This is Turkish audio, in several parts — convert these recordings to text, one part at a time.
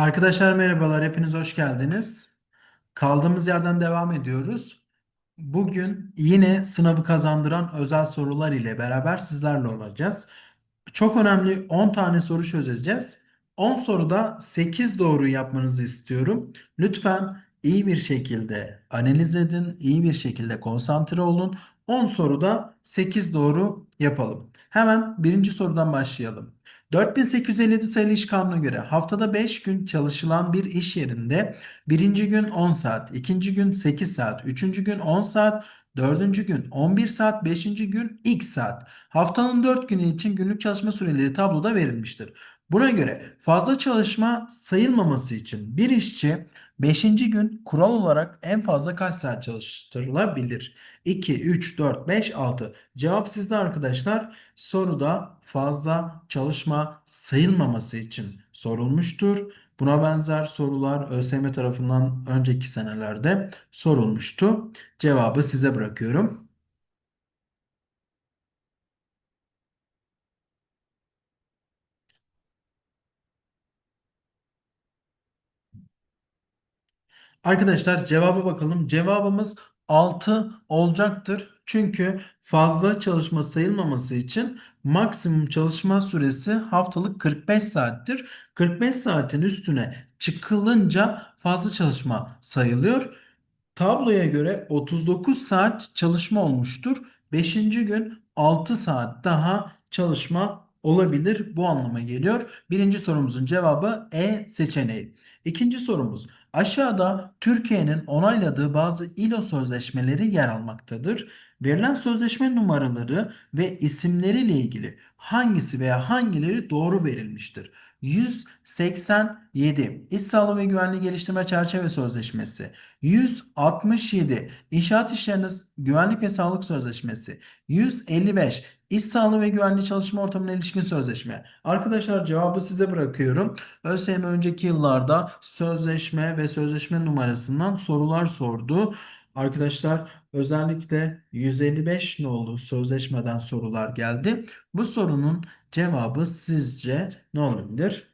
Arkadaşlar merhabalar, hepiniz hoş geldiniz. Kaldığımız yerden devam ediyoruz. Bugün yine sınavı kazandıran özel sorular ile beraber sizlerle olacağız. Çok önemli 10 tane soru çözeceğiz. 10 soruda 8 doğru yapmanızı istiyorum. Lütfen iyi bir şekilde analiz edin, iyi bir şekilde konsantre olun. 10 soruda 8 doğru yapalım. Hemen birinci sorudan başlayalım. 4857 sayılı iş kanununa göre haftada 5 gün çalışılan bir iş yerinde birinci gün 10 saat, ikinci gün 8 saat, üçüncü gün 10 saat, dördüncü gün 11 saat, beşinci gün x saat. Haftanın 4 günü için günlük çalışma süreleri tabloda verilmiştir. Buna göre fazla çalışma sayılmaması için bir işçi 5. gün kural olarak en fazla kaç saat çalıştırılabilir? 2, 3, 4, 5, 6. Cevap sizde arkadaşlar. Soruda fazla çalışma sayılmaması için sorulmuştur. Buna benzer sorular ÖSYM tarafından önceki senelerde sorulmuştu. Cevabı size bırakıyorum. Arkadaşlar cevaba bakalım. Cevabımız 6 olacaktır. Çünkü fazla çalışma sayılmaması için maksimum çalışma süresi haftalık 45 saattir. 45 saatin üstüne çıkılınca fazla çalışma sayılıyor. Tabloya göre 39 saat çalışma olmuştur. 5. gün 6 saat daha çalışma olabilir. Bu anlama geliyor. Birinci sorumuzun cevabı E seçeneği. İkinci sorumuz. Aşağıda Türkiye'nin onayladığı bazı ILO sözleşmeleri yer almaktadır. Verilen sözleşme numaraları ve isimleriyle ilgili hangisi veya hangileri doğru verilmiştir? 187 İş Sağlığı ve Güvenliği Geliştirme Çerçeve Sözleşmesi 167 İnşaat İşlerinde Güvenlik ve Sağlık Sözleşmesi 155 İş Sağlığı ve Güvenliği Çalışma Ortamına ilişkin sözleşme. Arkadaşlar cevabı size bırakıyorum. ÖSYM önceki yıllarda sözleşme ve sözleşme numarasından sorular sordu. Arkadaşlar özellikle 155 nolu sözleşmeden sorular geldi. Bu sorunun cevabı sizce ne olabilir?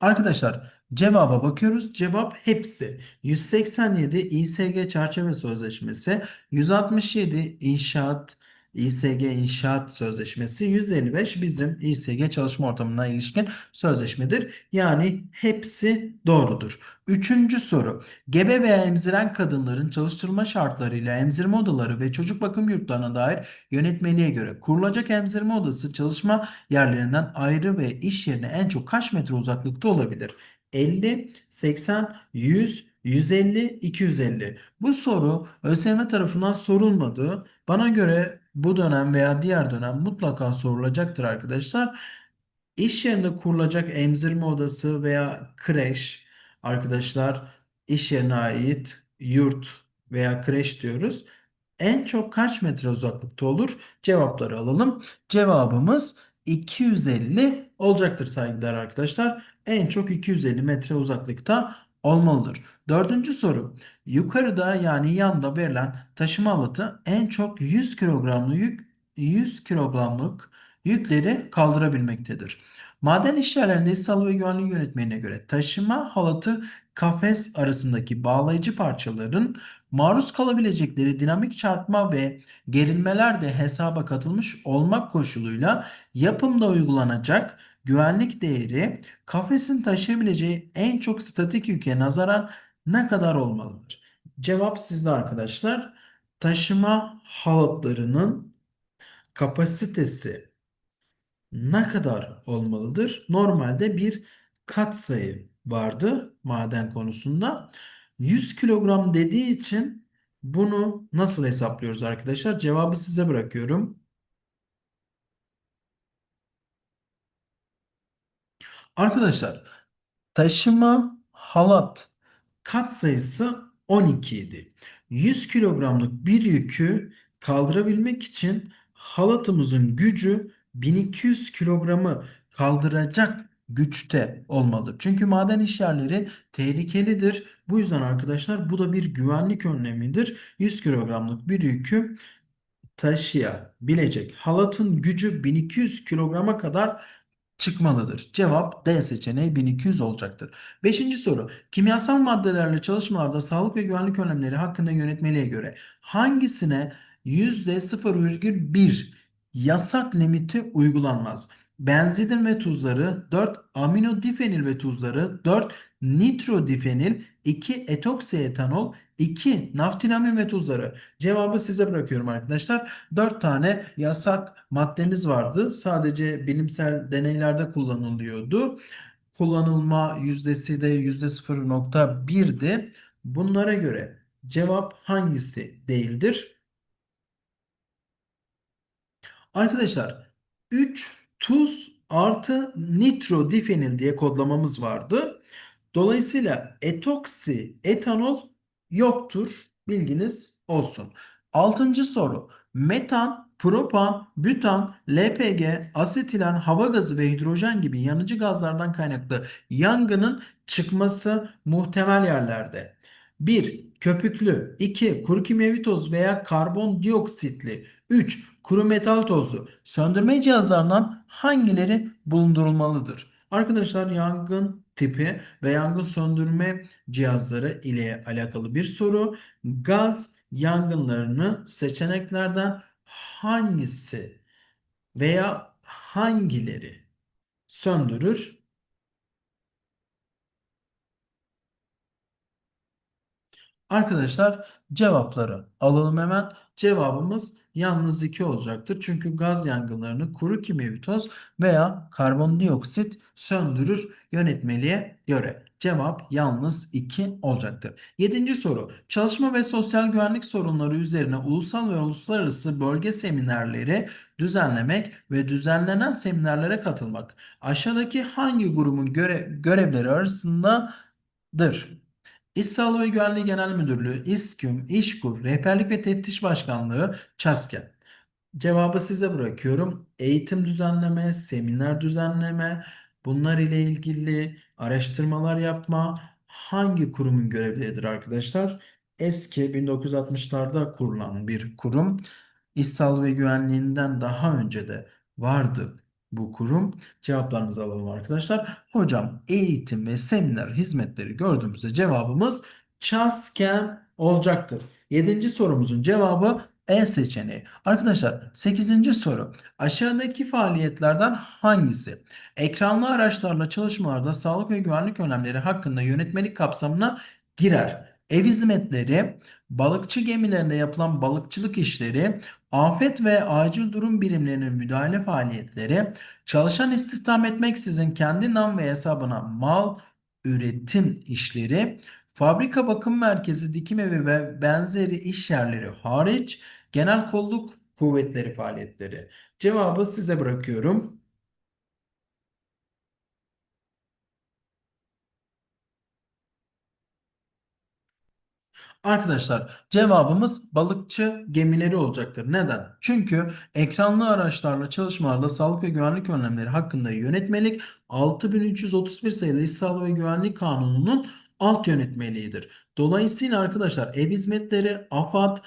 Arkadaşlar cevaba bakıyoruz. Cevap hepsi. 187 İSG çerçeve sözleşmesi, 167 inşaat İSG inşaat sözleşmesi, 155 bizim İSG çalışma ortamına ilişkin sözleşmedir. Yani hepsi doğrudur. Üçüncü soru. Gebe veya emziren kadınların çalıştırılma şartlarıyla emzirme odaları ve çocuk bakım yurtlarına dair yönetmeliğe göre kurulacak emzirme odası çalışma yerlerinden ayrı ve iş yerine en çok kaç metre uzaklıkta olabilir? 50, 80, 100, 150, 250. Bu soru ÖSYM tarafından sorulmadı. Bana göre bu dönem veya diğer dönem mutlaka sorulacaktır arkadaşlar. İş yerinde kurulacak emzirme odası veya kreş arkadaşlar iş yerine ait yurt veya kreş diyoruz. En çok kaç metre uzaklıkta olur? Cevapları alalım. Cevabımız 250 olacaktır saygıdeğer arkadaşlar. En çok 250 metre uzaklıkta olmalıdır. Dördüncü soru. Yukarıda yani yanda verilen taşıma alatı en çok 100 kilogramlı yük 100 kilogramlık yükleri kaldırabilmektedir. Maden işyerlerinde İş Sağlığı ve Güvenliği Yönetmeliğine göre taşıma halatı kafes arasındaki bağlayıcı parçaların maruz kalabilecekleri dinamik çarpma ve gerilmeler de hesaba katılmış olmak koşuluyla yapımda uygulanacak güvenlik değeri kafesin taşıyabileceği en çok statik yüke nazaran ne kadar olmalıdır? Cevap sizde arkadaşlar. Taşıma halatlarının kapasitesi ne kadar olmalıdır? Normalde bir katsayı vardı maden konusunda. 100 kilogram dediği için bunu nasıl hesaplıyoruz arkadaşlar? Cevabı size bırakıyorum. Arkadaşlar taşıma halat katsayısı 12 idi. 100 kilogramlık bir yükü kaldırabilmek için halatımızın gücü 1200 kilogramı kaldıracak güçte olmalı. Çünkü maden işyerleri tehlikelidir. Bu yüzden arkadaşlar bu da bir güvenlik önlemidir. 100 kilogramlık bir yükü taşıyabilecek halatın gücü 1200 kilograma kadar çıkmalıdır. Cevap D seçeneği 1200 olacaktır. Beşinci soru. Kimyasal maddelerle çalışmalarda sağlık ve güvenlik önlemleri hakkında yönetmeliğe göre hangisine %0,1 yasak limiti uygulanmaz? Benzidin ve tuzları 4 aminodifenil ve tuzları 4 nitrodifenil 2 etoksietanol 2 naftilamin ve tuzları. Cevabı size bırakıyorum arkadaşlar. 4 tane yasak maddemiz vardı. Sadece bilimsel deneylerde kullanılıyordu. Kullanılma yüzdesi de %0.1'di. Bunlara göre cevap hangisi değildir? Arkadaşlar 3 tuz artı nitrodifenil diye kodlamamız vardı. Dolayısıyla etoksi etanol yoktur. Bilginiz olsun. Altıncı soru. Metan, propan, bütan, LPG, asetilen, hava gazı ve hidrojen gibi yanıcı gazlardan kaynaklı yangının çıkması muhtemel yerlerde. 1. Köpüklü 2. Kuru kimyevi toz veya karbondioksitli 3. Kuru metal tozu. Söndürme cihazlarından hangileri bulundurulmalıdır? Arkadaşlar yangın tipi ve yangın söndürme cihazları ile alakalı bir soru. Gaz yangınlarını seçeneklerden hangisi veya hangileri söndürür? Arkadaşlar cevapları alalım hemen. Cevabımız yalnız 2 olacaktır. Çünkü gaz yangınlarını kuru kimyevi toz veya karbondioksit söndürür yönetmeliğe göre. Cevap yalnız 2 olacaktır. Yedinci soru. Çalışma ve sosyal güvenlik sorunları üzerine ulusal ve uluslararası bölge seminerleri düzenlemek ve düzenlenen seminerlere katılmak aşağıdaki hangi grubun göre görevleri arasındadır? İş Sağlığı ve Güvenliği Genel Müdürlüğü, İSKÜM, İşkur, Rehberlik ve Teftiş Başkanlığı, ÇASKEN. Cevabı size bırakıyorum. Eğitim düzenleme, seminer düzenleme, bunlar ile ilgili araştırmalar yapma hangi kurumun görevleridir arkadaşlar? Eski 1960'larda kurulan bir kurum. İş Sağlığı ve Güvenliğinden daha önce de vardı bu kurum. Cevaplarınızı alalım arkadaşlar. Hocam eğitim ve seminer hizmetleri gördüğümüzde cevabımız ÇASKEN olacaktır. Yedinci sorumuzun cevabı E seçeneği. Arkadaşlar 8. soru. Aşağıdaki faaliyetlerden hangisi ekranlı araçlarla çalışmalarda sağlık ve güvenlik önlemleri hakkında yönetmelik kapsamına girer? Ev hizmetleri, balıkçı gemilerinde yapılan balıkçılık işleri, afet ve acil durum birimlerinin müdahale faaliyetleri, çalışan istihdam etmeksizin kendi nam ve hesabına mal üretim işleri, fabrika bakım merkezi, dikim evi ve benzeri iş yerleri hariç genel kolluk kuvvetleri faaliyetleri. Cevabı size bırakıyorum. Arkadaşlar cevabımız balıkçı gemileri olacaktır. Neden? Çünkü ekranlı araçlarla çalışmalarda sağlık ve güvenlik önlemleri hakkında yönetmelik 6331 sayılı İş Sağlığı ve Güvenlik Kanunu'nun alt yönetmeliğidir. Dolayısıyla arkadaşlar ev hizmetleri, AFAD,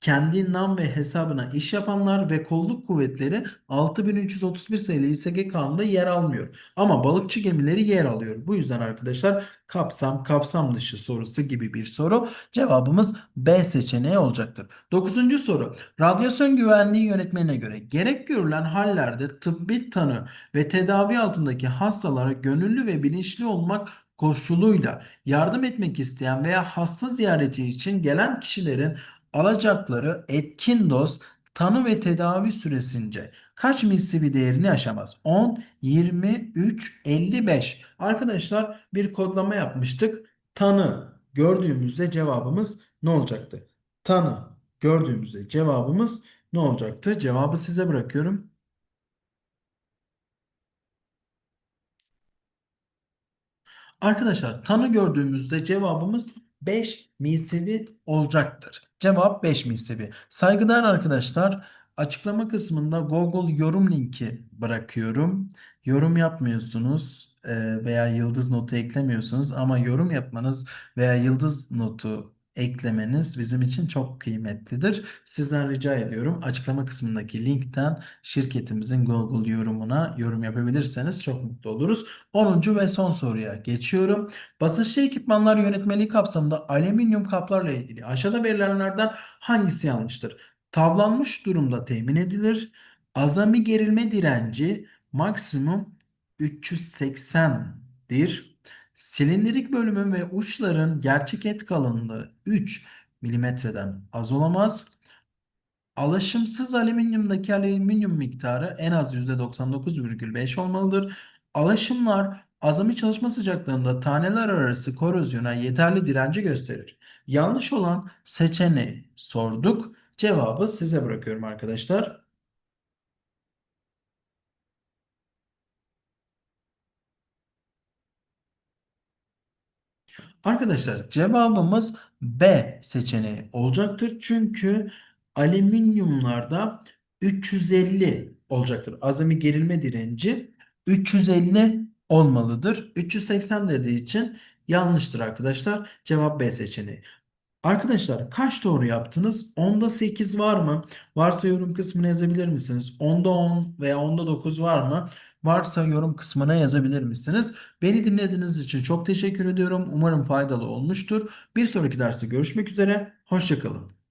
kendi nam ve hesabına iş yapanlar ve kolluk kuvvetleri 6331 sayılı İSG kanununda yer almıyor. Ama balıkçı gemileri yer alıyor. Bu yüzden arkadaşlar kapsam kapsam dışı sorusu gibi bir soru. Cevabımız B seçeneği olacaktır. Dokuzuncu soru. Radyasyon güvenliği yönetmeliğine göre gerek görülen hallerde tıbbi tanı ve tedavi altındaki hastalara gönüllü ve bilinçli olmak koşuluyla yardım etmek isteyen veya hasta ziyareti için gelen kişilerin alacakları etkin doz tanı ve tedavi süresince kaç milisievert değerini aşamaz? 10, 23, 55. Arkadaşlar bir kodlama yapmıştık. Tanı gördüğümüzde cevabımız ne olacaktı? Tanı gördüğümüzde cevabımız ne olacaktı? Cevabı size bırakıyorum. Arkadaşlar tanı gördüğümüzde cevabımız 5 milisievert olacaktır. Cevap 5 milisievert. Saygıdeğer arkadaşlar açıklama kısmında Google yorum linki bırakıyorum. Yorum yapmıyorsunuz veya yıldız notu eklemiyorsunuz ama yorum yapmanız veya yıldız notu eklemeniz bizim için çok kıymetlidir. Sizden rica ediyorum açıklama kısmındaki linkten şirketimizin Google yorumuna yorum yapabilirseniz çok mutlu oluruz. 10. ve son soruya geçiyorum. Basınçlı ekipmanlar yönetmeliği kapsamında alüminyum kaplarla ilgili aşağıda verilenlerden hangisi yanlıştır? Tavlanmış durumda temin edilir. Azami gerilme direnci maksimum 380'dir. Silindirik bölümün ve uçların gerçek et kalınlığı 3 milimetreden az olamaz. Alaşımsız alüminyumdaki alüminyum miktarı en az %99,5 olmalıdır. Alaşımlar azami çalışma sıcaklığında taneler arası korozyona yeterli direnci gösterir. Yanlış olan seçeneği sorduk. Cevabı size bırakıyorum arkadaşlar. Arkadaşlar cevabımız B seçeneği olacaktır. Çünkü alüminyumlarda 350 olacaktır. Azami gerilme direnci 350 olmalıdır. 380 dediği için yanlıştır arkadaşlar. Cevap B seçeneği. Arkadaşlar kaç doğru yaptınız? 10'da 8 var mı? Varsa yorum kısmına yazabilir misiniz? 10'da 10 veya 10'da 9 var mı? Varsa yorum kısmına yazabilir misiniz? Beni dinlediğiniz için çok teşekkür ediyorum. Umarım faydalı olmuştur. Bir sonraki derste görüşmek üzere. Hoşçakalın.